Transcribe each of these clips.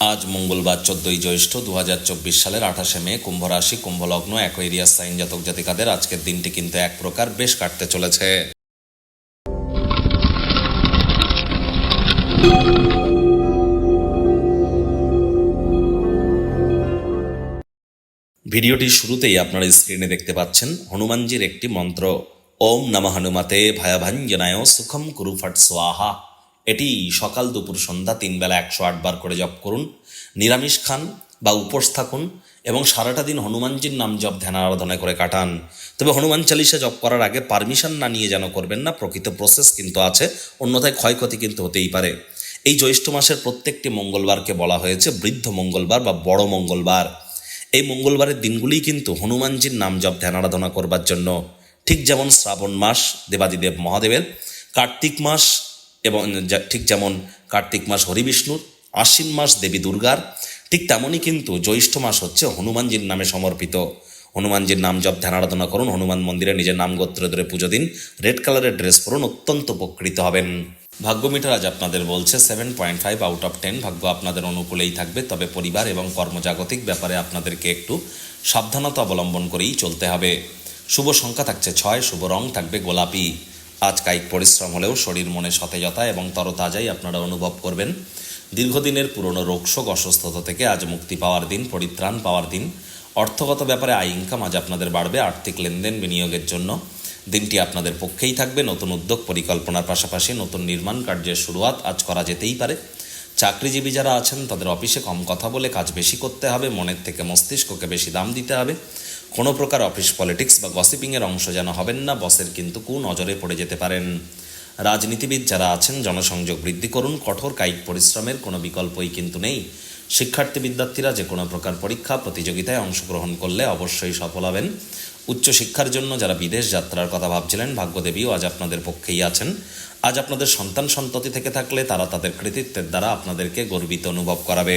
আজ মঙ্গলবার চোদ্দই জ্যৈষ্ঠ দু হাজার চব্বিশ সালের আঠাশে মে কুম্ভ রাশি কুম্ভলগ্ন অ্যাকোয়েরিয়াস সাইন জাতক জাতিকাদের আজকের দিনটি কিন্তু এক প্রকার বেশ কাটতে চলেছে। ভিডিওটির শুরুতেই আপনারা স্ক্রিনে দেখতে পাচ্ছেন হনুমানজির একটি মন্ত্র। ওম নম হনুমতে ভয়াভাঞ্জনায় সুখম কুরু ফট সোয়াহা এটি সকাল দুপুর সন্ধ্যা তিন বেলা একশো বার করে জপ করুন, নিরামিষ খান বা উপোস থাকুন এবং সারাটা দিন হনুমানজির নাম জপ, ধ্যান, আরাধনা করে কাটান। তবে হনুমান চালিসা জপ করার আগে পারমিশন না নিয়ে যেন করবেন না, প্রকৃত প্রসেস কিন্তু আছে, অন্যথায় ক্ষয়ক্ষতি কিন্তু হতেই পারে। এই জ্যৈষ্ঠ মাসের প্রত্যেকটি মঙ্গলবারকে বলা হয়েছে বৃদ্ধ মঙ্গলবার বা বড় মঙ্গলবার। এই মঙ্গলবারের দিনগুলিই কিন্তু হনুমানজির নাম জপ, ধ্যান, আরাধনা করবার জন্য। ঠিক যেমন শ্রাবণ মাস, দেবাদিদেব মহাদেবের কার্তিক মাস এবং ঠিক যেমন কার্তিক মাস হরিবিষ্ণুর, আশ্বিন মাস দেবী দুর্গার, ঠিক তেমনই কিন্তু জ্যৈষ্ঠ মাস হচ্ছে হনুমানজির নামে সমর্পিত। হনুমানজির নাম জপ, ধ্যান, আরাধনা করুন, হনুমান মন্দিরে নিজের নাম গোত্র ধরে পুজো দিন, রেড কালারের ড্রেস পরুন, অত্যন্ত উপকৃত হবেন। ভাগ্য মিটার আজ আপনাদের বলছে seven point five out of ten ভাগ্য আপনাদের অনুকূলেই থাকবে, তবে পরিবার এবং কর্মজাগতিক ব্যাপারে আপনাদেরকে একটু সাবধানতা অবলম্বন করেই চলতে হবে। শুভ সংখ্যা থাকছে ছয়, শুভ রং থাকবে গোলাপি। আজ কায়িক পরিশ্রম হলেও শরীর, মনে সতেজতা এবং তরতাজাই আপনারা অনুভব করবেন। দীর্ঘদিনের পুরনো রোগশোক অসুস্থতা থেকে আজ মুক্তি পাওয়ার দিন, পরিত্রাণ পাওয়ার দিন। অর্থগত ব্যাপারে আয় ইনকাম আজ আপনাদের বাড়বে, আর্থিক লেনদেন বিনিয়োগের জন্য। দিনটি আপনাদের পক্ষেই থাকবে, নতুন উদ্যোগ পরিকল্পনার পাশাপাশি নতুন নির্মাণ কার্যের শুরুয়াত আজ করা যেতেই পারে। চাকরিজীবী যারা আছেন, তাদের অফিসে কম কথা বলে কাজ বেশি করতে হবে, মনের থেকে মস্তিষ্ককে বেশি দাম দিতে হবে। কোনো প্রকার অফিস পলিটিক্স বা গসিপিংয়ের অংশ যেন হবেন না, বসের কিন্তু কু নজরে পড়ে যেতে পারেন। রাজনীতিবিদ যারা আছেন, জনসংযোগ বৃদ্ধি করুন, কঠোর কায়িক পরিশ্রমের কোনো বিকল্পই কিন্তু নেই। শিক্ষার্থী বিদ্যার্থীরা যে কোনো প্রকার পরীক্ষা, প্রতিযোগিতায় অংশগ্রহণ করলে অবশ্যই সফল হবেন। উচ্চশিক্ষার জন্য যারা বিদেশ যাত্রার কথা ভাবছিলেন, ভাগ্যদেবীও আজ আপনাদের পক্ষেই আছেন। আজ আপনাদের সন্তান সন্ততি থেকে থাকলে তারা তাদের কৃতিত্বের দ্বারা আপনাদেরকে গর্বিত অনুভব করাবে।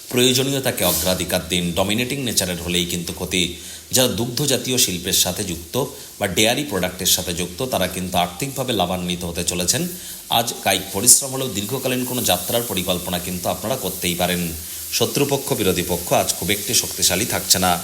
প্রয়োজনীয়তাকে অগ্রাধিকার দিন। ডমিনেটিং নেচারের হলেই কিন্তু ক্ষতি। যারা দুগ্ধ জাতীয় শিল্পের সাথে যুক্ত বা ডেয়ারি প্রোডাক্টের সাথে যুক্ত, তারা কিন্তু আর্থিকভাবে লাভান্বিত হতে চলেছেন। আজ কায়িক পরিশ্রম হলেও দীর্ঘকালীন কোনো যাত্রার পরিকল্পনা কিন্তু আপনারা করতেই পারেন। শত্রুপক্ষ, বিরোধী পক্ষ আজ খুব একটি শক্তিশালী থাকছে না।